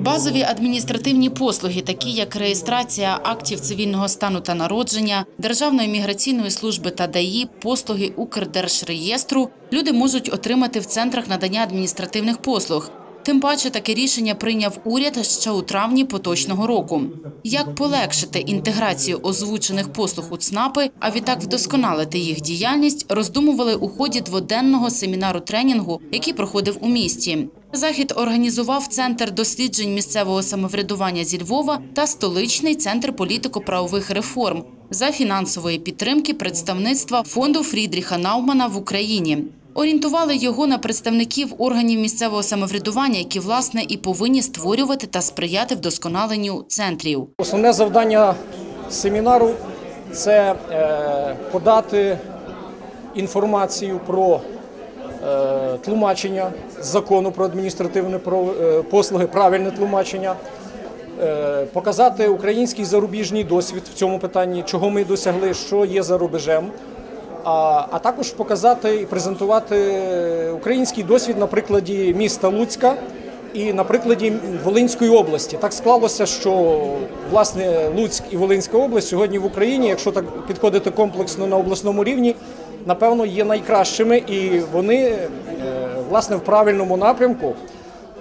Базові адміністративні послуги, такі як реєстрація актів цивільного стану та народження, Державної міграційної служби та ДАІ, послуги Укрдержреєстру, люди можуть отримати в центрах надання адміністративних послуг. Тим паче таке рішення прийняв уряд ще у травні поточного року. Як полегшити інтеграцію озвучених послуг у ЦНАПи, а відтак вдосконалити їх діяльність, роздумували у ході дводенного семінару тренінгу, який проходив у місті. Захід організував Центр досліджень місцевого самоврядування зі Львова та столичний центр політико-правових реформ за фінансової підтримки представництва фонду Фрідріха Наумана в Україні. Орієнтували його на представників органів місцевого самоврядування, які власне і повинні створювати та сприяти вдосконаленню центрів. Основне завдання семінару це е, подати інформацію про тлумачення закону про адміністративні е, послуги, правильне тлумачення, е, показати український зарубіжний досвід в цьому питанні, чого ми досягли, що є за рубежем. А, а також показати і презентувати український досвід на прикладі міста Луцька і на прикладі Волинської області. Так склалося, що власне Луцьк і Волинська область сьогодні в Україні, якщо так підходити комплексно на обласному рівні, напевно, є найкращими, і вони е, власне в правильному напрямку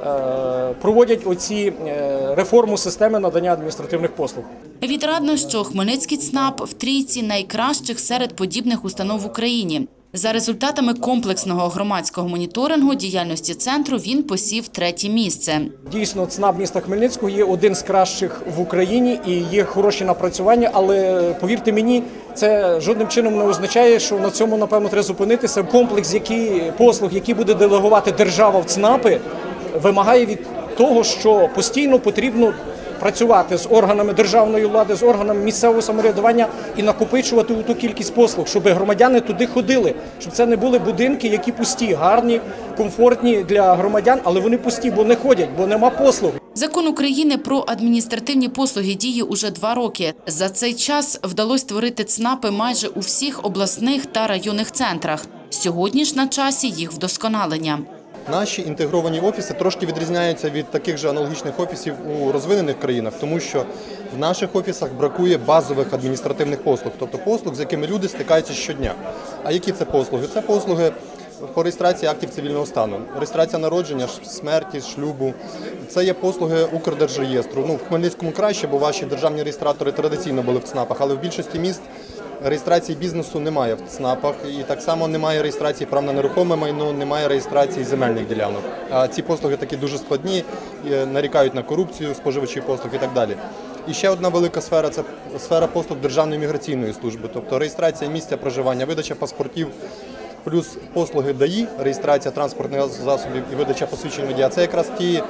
е, проводять оці е, реформу системи надання адміністративних послуг. Відрадно, що Хмельницький ЦНАП в трійці найкращих серед подібних установ в Україні. За результатами комплексного громадського моніторингу діяльності центру він посів третє місце. Дійсно, ЦНАП міста Хмельницького є один з кращих в Україні і є хороші напрацювання. Але повірте мені, це жодним чином не означає, що на цьому напевно треба зупинитися. Комплекс, які послуг, які буде делегувати держава в ЦНАПи, вимагає від того, що постійно потрібно працювати з органами державної влади, з органами місцевого самоврядування і накопичувати ту кількість послуг, щоб громадяни туди ходили, щоб це не були будинки, які пусті, гарні, комфортні для громадян, але вони пусті, бо не ходять, бо нема послуг. Закон України про адміністративні послуги діє уже два роки. За цей час вдалося створити ЦНАПи майже у всіх обласних та районних центрах. Сьогодні ж на часі їх вдосконалення. Наші інтегровані офіси трошки відрізняються від таких же аналогічних офісів у розвинених країнах, тому що в наших офісах бракує базових адміністративних послуг, тобто послуг, з якими люди стикаються щодня. А які це послуги? Це послуги по реєстрації актів цивільного стану, реєстрація народження, смерті, шлюбу. Це є послуги Укрдержреєстру. Ну, в Хмельницькому краще, бо ваші державні реєстратори традиційно були в ЦНАПах, але в більшості міст Реєстрації бізнесу немає в ЦНАПах, і так само немає реєстрації прав на нерухоме майно, немає реєстрації земельних ділянок. А ці послуги такі дуже складні, е, нарікають на корупцію, споживачі послуг і так далі. І ще одна велика сфера це сфера послуг Державної міграційної служби, тобто реєстрація місця проживання, видача паспортів, плюс послуги ДАІ, реєстрація транспортних засобів і видача посвідчень водія. Це якраз ті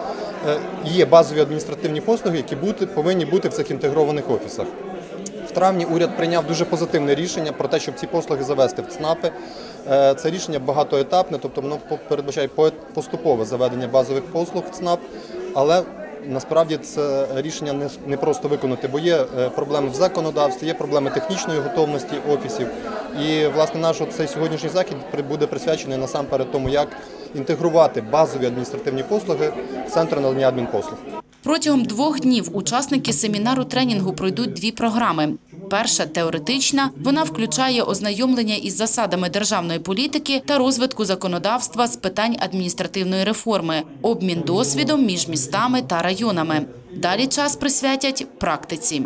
е, є базові адміністративні послуги, які бути, повинні бути в цих інтегрованих офісах. В травні уряд прийняв дуже позитивне рішення про те, щоб ці послуги завести в ЦНАПи. Е, Це рішення багатоетапне, тобто воно передбачає поступове заведення базових послуг в ЦНАП, але насправді це рішення не, просто виконати, бо є е, проблеми в законодавстві, є проблеми технічної готовності офісів. І власне наш цей сьогоднішній захід буде присвячений насамперед тому, як інтегрувати базові адміністративні послуги в центр надання адмінпослуг. Протягом двох днів учасники семінару тренінгу пройдуть дві програми. Перша теоретична. Вона включає ознайомлення із засадами державної політики та розвитку законодавства з питань адміністративної реформи, обмін досвідом між містами та районами. Далі час присвятять практиці.